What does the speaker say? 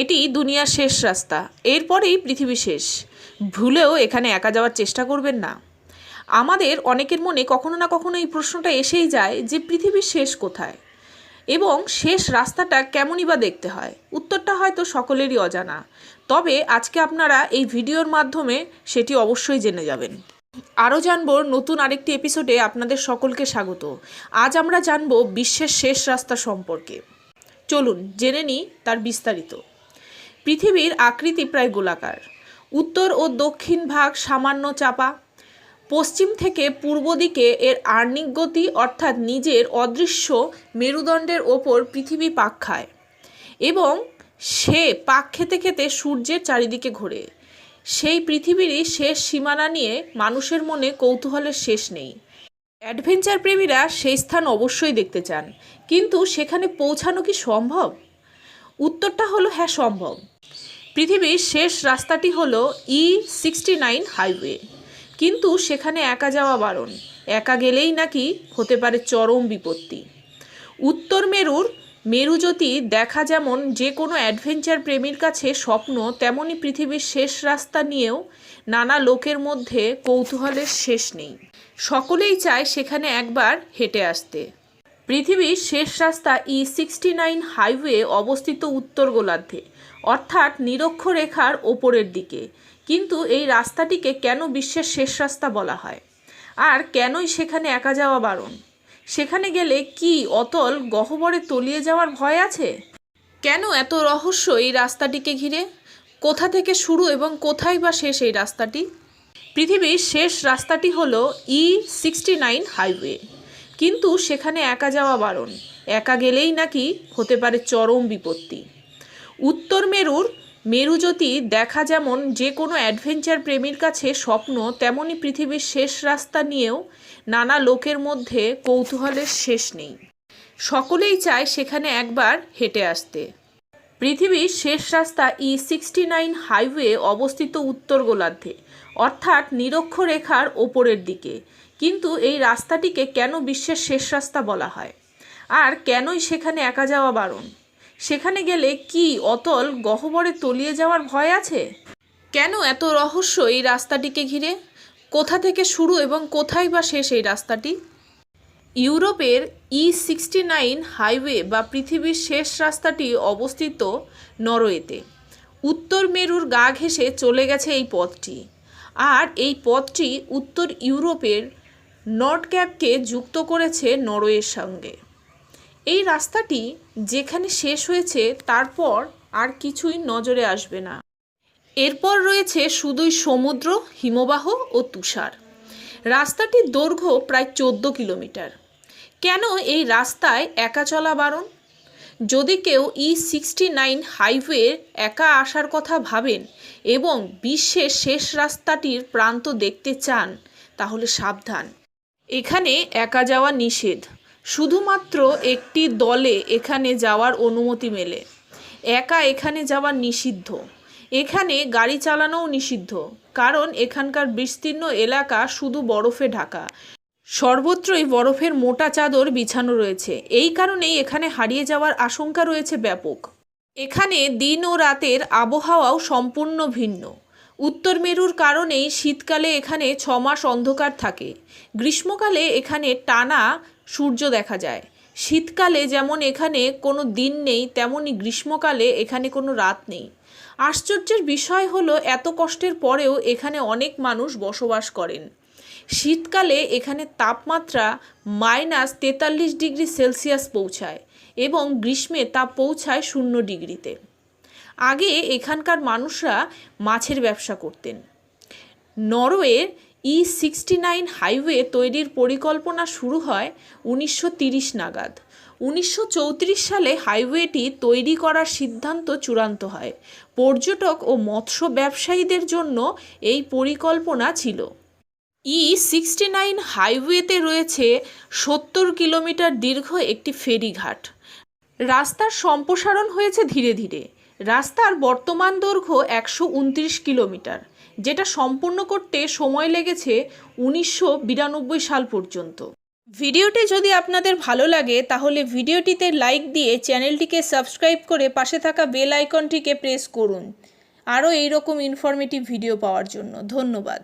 এটি দুনিয়ার শেষ রাস্তা, এরপরেই পৃথিবী শেষ। ভুলেও এখানে একা যাওয়ার চেষ্টা করবেন না। আমাদের অনেকের মনে কখনো না কখনো এই প্রশ্নটা এসেই যায় যে পৃথিবীর শেষ কোথায়? এবং শেষ রাস্তাটা কেমনই বা দেখতে হয়? উত্তরটা হয়তো সকলেরই অজানা। তবে আজকে আপনারা এই ভিডিওর মাধ্যমে সেটি অবশ্যই জেনে যাবেন। আরও জানব নতুন আরেকটি এপিসোডে আপনাদের সকলকে স্বাগত। আজ আমরা জানব বিশ্বের শেষ রাস্তা সম্পর্কে। চলুন, জেনে নিই তার বিস্তারিত। পৃথিবীর আকৃতি প্রায় গোলাকার। উত্তর ও দক্ষিণ ভাগ সামান্য চাপা। পশ্চিম থেকে পূর্ব দিকে এর আর্নিক গতি, অর্থাৎ নিজের অদৃশ্য মেরুদণ্ডের ওপর পৃথিবী পাক খায় এবং সে পাক খেতে খেতে সূর্যের চারিদিকে ঘোরে। সেই পৃথিবীরই শেষ সীমানা নিয়ে মানুষের মনে কৌতূহলের শেষ নেই। অ্যাডভেঞ্চার প্রেমীরা সেই স্থান অবশ্যই দেখতে চান। কিন্তু সেখানে পৌঁছানো কি সম্ভব? উত্তরটা হলো হ্যাঁ সম্ভব। পৃথিবীর শেষ রাস্তাটি হলো ই সিক্সটি নাইন হাইওয়ে কিন্তু সেখানে একা যাওয়া বারণ। একা গেলেই নাকি হতে পারে চরম বিপত্তি। উত্তর মেরুর মেরুজ্যোতি দেখা যেমন যে কোনো অ্যাডভেঞ্চার প্রেমীর কাছে স্বপ্ন তেমনই পৃথিবীর শেষ রাস্তা নিয়েও নানা লোকের মধ্যে কৌতূহলের শেষ নেই। সকলেই চায় সেখানে একবার হেঁটে আসতে। পৃথিবীর শেষ রাস্তা ই সিক্সটি নাইন হাইওয়ে অবস্থিত উত্তর গোলার্ধে, অর্থাৎ নিরক্ষরেখার ওপরের দিকে। কিন্তু এই রাস্তাটিকে কেন বিশ্বের শেষ রাস্তা বলা হয়? আর কেনই সেখানে একা যাওয়া বারণ? সেখানে গেলে কি অতল গহ্বরে তলিয়ে যাওয়ার ভয় আছে? কেন এত রহস্য এই রাস্তাটিকে ঘিরে? কোথা থেকে শুরু এবং কোথায় বা শেষ এই রাস্তাটি? পৃথিবীর শেষ রাস্তাটি হলো ই সিক্সটি নাইন হাইওয়ে কিন্তু সেখানে একা যাওয়া বারণ। একা গেলেই নাকি হতে পারে চরম বিপত্তি। উত্তর মেরুর মেরুজ্যোতি দেখা যেমন যে কোনো অ্যাডভেঞ্চার প্রেমীর কাছে স্বপ্ন তেমনই পৃথিবীর শেষ রাস্তা নিয়েও নানা লোকের মধ্যে কৌতূহলের শেষ নেই। সকলেই চায় সেখানে একবার হেঁটে আসতে। পৃথিবীর শেষ রাস্তা ই সিক্সটি নাইন হাইওয়ে অবস্থিত উত্তর গোলার্ধে, অর্থাৎ নিরক্ষরেখার ওপরের দিকে। কিন্তু এই রাস্তাটিকে কেন বিশ্বের শেষ রাস্তা বলা হয়? আর কেনই সেখানে একা যাওয়া বারণ? সেখানে গেলে কি অতল গহ্বরে তলিয়ে যাওয়ার ভয় আছে? কেন এত রহস্য এই রাস্তাটিকে ঘিরে? কোথা থেকে শুরু এবং কোথায় বা শেষ এই রাস্তাটি? ইউরোপের ই সিক্সটি নাইন হাইওয়ে বা পৃথিবীর শেষ রাস্তাটি অবস্থিত নরওয়েতে। উত্তর মেরুর গা ঘেঁষে চলে গেছে এই পথটি। আর এই পথটি উত্তর ইউরোপের নর্থ ক্যাপকে যুক্ত করেছে নরওয়ের সঙ্গে। এই রাস্তাটি যেখানে শেষ হয়েছে, তারপর আর কিছুই নজরে আসবে না। এরপর রয়েছে শুধুই সমুদ্র, হিমবাহ ও তুষার। রাস্তাটির দৈর্ঘ্য প্রায় চোদ্দ কিলোমিটার। কেন এই রাস্তায় একা চলা বারণ? যদি কেউ ই সিক্সটি নাইন হাইওয়ে একা আসার কথা ভাবেন এবং বিশ্বের শেষ রাস্তাটির প্রান্ত দেখতে চান, তাহলে সাবধান। এখানে একা যাওয়া নিষেধ। শুধুমাত্র একটি দলে এখানে যাওয়ার অনুমতি মেলে। একা এখানে যাওয়া নিষিদ্ধ। এখানে গাড়ি চালানোও নিষিদ্ধ। কারণ এখানকার বিস্তীর্ণ এলাকা শুধু বরফে ঢাকা। সর্বত্রই বরফের মোটা চাদর বিছানো রয়েছে। এই কারণেই এখানে হারিয়ে যাওয়ার আশঙ্কা রয়েছে ব্যাপক। এখানে দিন ও রাতের আবহাওয়াও সম্পূর্ণ ভিন্ন। উত্তর মেরুর কারণেই শীতকালে এখানে ছ মাস অন্ধকার থাকে। গ্রীষ্মকালে এখানে টানা সূর্য দেখা যায়। শীতকালে যেমন এখানে কোনো দিন নেই তেমনই গ্রীষ্মকালে এখানে কোনো রাত নেই। আশ্চর্যের বিষয় হলো, এত কষ্টের পরেও এখানে অনেক মানুষ বসবাস করেন। শীতকালে এখানে তাপমাত্রা মাইনাস তেতাল্লিশ ডিগ্রি সেলসিয়াস পৌঁছায় এবং গ্রীষ্মে তা পৌঁছায় শূন্য ডিগ্রিতে। আগে এখানকার মানুষরা মাছের ব্যবসা করতেন। নরওয়ের ই সিক্সটি নাইন হাইওয়ে তৈরির পরিকল্পনা শুরু হয় উনিশশো নাগাদ। উনিশশো চৌত্রিশ সালে হাইওয়েটি তৈরি করার সিদ্ধান্ত চূড়ান্ত হয়। পর্যটক ও মৎস্য ব্যবসায়ীদের জন্য এই পরিকল্পনা ছিল। ই সিক্সটি নাইন হাইওয়েতে রয়েছে সত্তর কিলোমিটার দীর্ঘ একটি ফেরিঘাট। রাস্তার সম্প্রসারণ হয়েছে ধীরে ধীরে। রাস্তার বর্তমান দৈর্ঘ্য একশো উনত্রিশ কিলোমিটার, যেটা সম্পূর্ণ করতে সময় লেগেছে উনিশশো বিরানব্বই সাল পর্যন্ত। ভিডিওটি যদি আপনাদের ভালো লাগে, তাহলে ভিডিওটিতে লাইক দিয়ে চ্যানেলটিকে সাবস্ক্রাইব করে পাশে থাকা বেল আইকনটিকে প্রেস করুন। আরও এইরকম ইনফরমেটিভ ভিডিও পাওয়ার জন্য ধন্যবাদ।